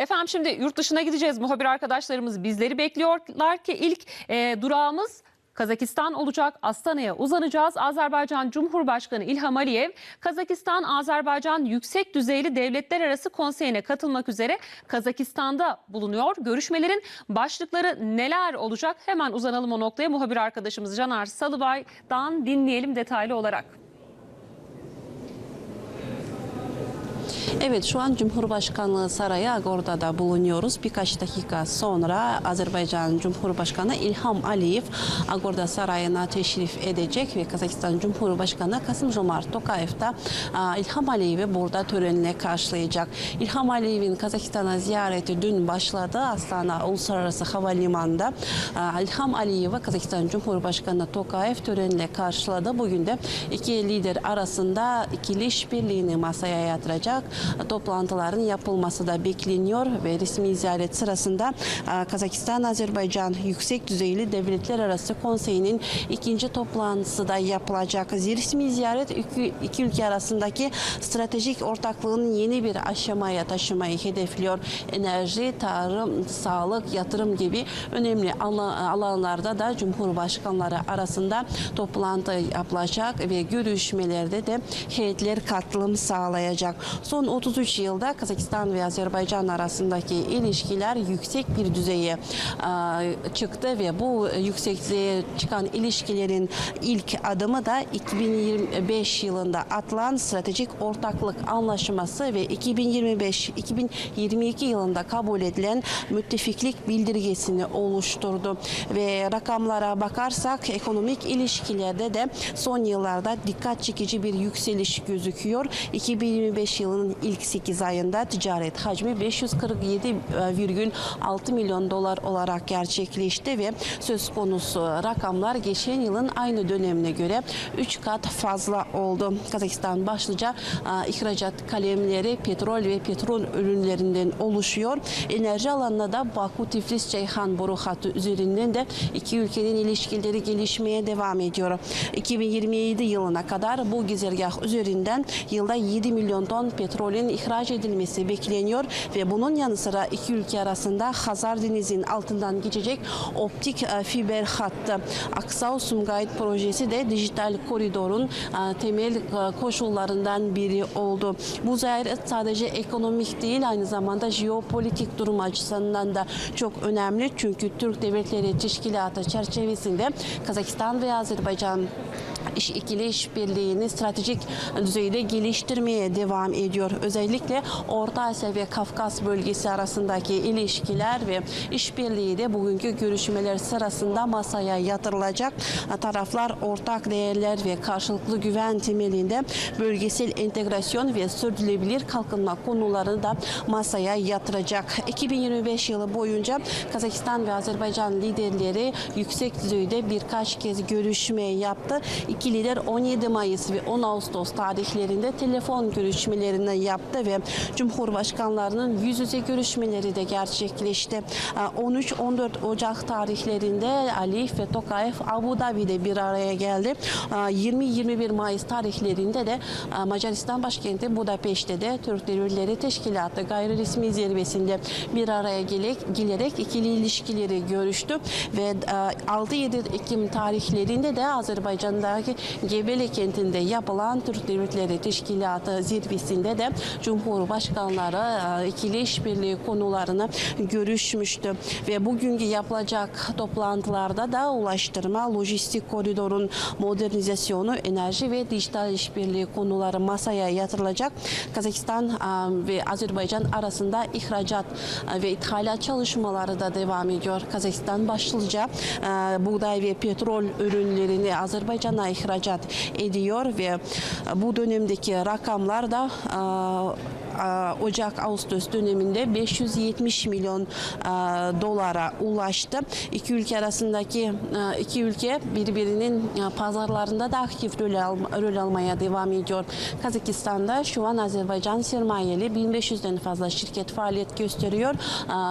Efendim şimdi yurt dışına gideceğiz. Muhabir arkadaşlarımız bizleri bekliyorlar ki ilk e, durağımız Kazakistan olacak. Astana'ya uzanacağız. Azerbaycan Cumhurbaşkanı İlham Aliyev, Kazakistan Azerbaycan Yüksek Düzeyli Devletler Arası Konseyi'ne katılmak üzere Kazakistan'da bulunuyor. Görüşmelerin başlıkları neler olacak? Hemen uzanalım o noktaya. Muhabir arkadaşımız Caner Salıbay'dan dinleyelim detaylı olarak. Evet şu an Cumhurbaşkanlığı Sarayı Agorda'da bulunuyoruz. Birkaç dakika sonra Azerbaycan Cumhurbaşkanı İlham Aliyev Agorda Sarayı'na teşrif edecek ve Kazakistan Cumhurbaşkanı Kasım Jomart Tokayev da İlham Aliyev'i burada törenle karşılayacak. İlham Aliyev'in Kazakistan'a ziyareti dün başladı. Astana Uluslararası Havalimanı'nda İlham Aliyev'i Kazakistan Cumhurbaşkanı Tokayev törenle karşıladı. Bugün de iki lider arasında ikili işbirliğini masaya yatıracak toplantıların yapılması da bekleniyor ve resmi ziyaret sırasında e, Kazakistan Azerbaycan Yüksek Düzeyli Devletler Arası Konseyi'nin ikinci toplantısı da yapılacak. Resmi ziyaret iki, iki ülke arasındaki stratejik ortaklığın yeni bir aşamaya taşımayı hedefliyor. Enerji, tarım, sağlık, yatırım gibi önemli ala- alanlarda da Cumhurbaşkanları arasında toplantı yapılacak ve görüşmelerde de heyetler katılım sağlayacak. Son 33 yılda Kazakistan ve Azerbaycan arasındaki ilişkiler yüksek bir düzeye çıktı ve bu yüksekliğe çıkan ilişkilerin ilk adımı da 2025 yılında atılan stratejik ortaklık anlaşması ve 2025-2022 yılında kabul edilen müttefiklik bildirgesini oluşturdu ve rakamlara bakarsak ekonomik ilişkilerde de son yıllarda dikkat çekici bir yükseliş gözüküyor. 2025 yılının ilk 8 ayında ticaret hacmi 547,6 milyon dolar olarak gerçekleşti ve söz konusu rakamlar geçen yılın aynı dönemine göre 3 kat fazla oldu. Kazakistan başlıca e, ihracat kalemleri petrol ve petrol ürünlerinden oluşuyor. Enerji alanında da Baku Tiflis Ceyhan boru hattı üzerinden de iki ülkenin ilişkileri gelişmeye devam ediyor. 2027 yılına kadar bu güzergah üzerinden yılda 7 milyon ton petrolün ihraç edilmesi bekleniyor ve bunun yanı sıra iki ülke arasında Hazar Denizi'nin altından geçecek optik e, fiber hattı Aksau Sumgayit projesi de dijital koridorun e, temel e, koşullarından biri oldu. Bu ziyaret sadece ekonomik değil aynı zamanda jeopolitik durum açısından da çok önemli. Çünkü Türk Devletleri Teşkilatı çerçevesinde Kazakistan ve Azerbaycan iş ikili işbirliğini stratejik düzeyde geliştirmeye devam ediyor. Özellikle Orta Asya ve Kafkas bölgesi arasındaki ilişkiler ve işbirliği de bugünkü görüşmeler sırasında masaya yatırılacak. Taraflar ortak değerler ve karşılıklı güven temelinde bölgesel entegrasyon ve sürdürülebilir kalkınma konularını da masaya yatıracak. 2025 yılı boyunca Kazakistan ve Azerbaycan liderleri yüksek düzeyde birkaç kez görüşme yaptı. İki lider 17 Mayıs ve 10 Ağustos tarihlerinde telefon görüşmelerini yaptı ve Cumhurbaşkanlarının yüz yüze görüşmeleri de gerçekleşti. 13-14 Ocak tarihlerinde Aliyev ve Tokayev Abu Dhabi'de bir araya geldi. 20-21 Mayıs tarihlerinde de Macaristan başkenti Budapeşte de Türk Devletleri Teşkilatı gayri resmi zirvesinde bir araya gelerek, gelerek ikili ilişkileri görüştü ve 6-7 Ekim tarihlerinde de Azerbaycan'daki Gebele kentinde yapılan Türk Devletleri Teşkilatı zirvesinde de Cumhurbaşkanları e, ikili işbirliği konularını görüşmüştü ve bugünkü yapılacak toplantılarda da ulaştırma, lojistik koridorun modernizasyonu, enerji ve dijital işbirliği konuları masaya yatırılacak. Kazakistan e, ve Azerbaycan arasında ihracat e, ve ithalat çalışmaları da devam ediyor. Kazakistan başlıca buğday ve petrol ürünlerini Azerbaycan'a ihracat ediyor ve bu dönemdeki rakamlar da Ocak-Ağustos döneminde 570 milyon dolara ulaştı. İki ülke arasındaki iki ülke birbirinin pazarlarında da aktif rol, alma, rol almaya devam ediyor. Kazakistan'da şu an Azerbaycan sermayeli 1500'den fazla şirket faaliyet gösteriyor.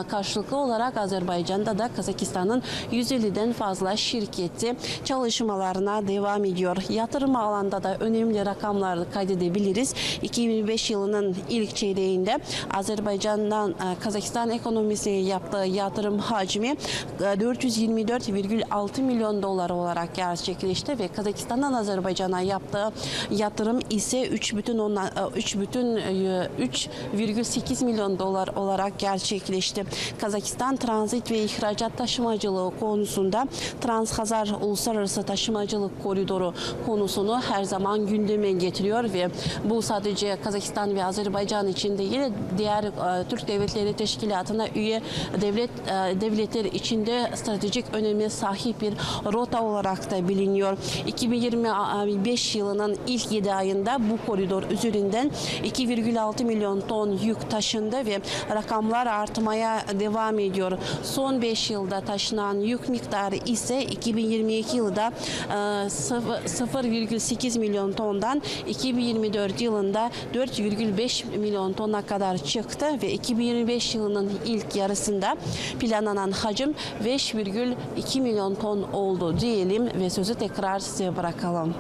Karşılıklı olarak Azerbaycan'da da Kazakistan'ın 150'den fazla şirketi çalışmalarına devam ediyor. Yatırım alanda da önemli rakamlar kaydedebiliriz. 2005 yılının ilk çeyreğinde Azerbaycan'dan e, Kazakistan ekonomisine yaptığı yatırım hacmi e, 424,6 milyon dolar olarak gerçekleşti ve Kazakistan'dan Azerbaycan'a yaptığı yatırım ise 3 bütün onla- e, 3 bütün e, 3,8 milyon dolar olarak gerçekleşti. Kazakistan transit ve ihracat taşımacılığı konusunda Transhazar Uluslararası Taşımacılık Koridoru konusunu her zaman gündeme getiriyor ve bu sadece Kazakistan ve Azerbaycan için değil, diğer e, Türk Devletleri Teşkilatı'na üye devlet e, devletler içinde stratejik öneme sahip bir rota olarak da biliniyor. 2025 yılının ilk 7 ayında bu koridor üzerinden 2,6 milyon ton yük taşındı ve rakamlar artmaya devam ediyor. Son 5 yılda taşınan yük miktarı ise 2022 yılında e, sıfır- 0,8 milyon tondan 2024 yılında 4,5 milyon tona kadar çıktı ve 2025 yılının ilk yarısında planlanan hacim 5,2 milyon ton oldu diyelim ve sözü tekrar size bırakalım.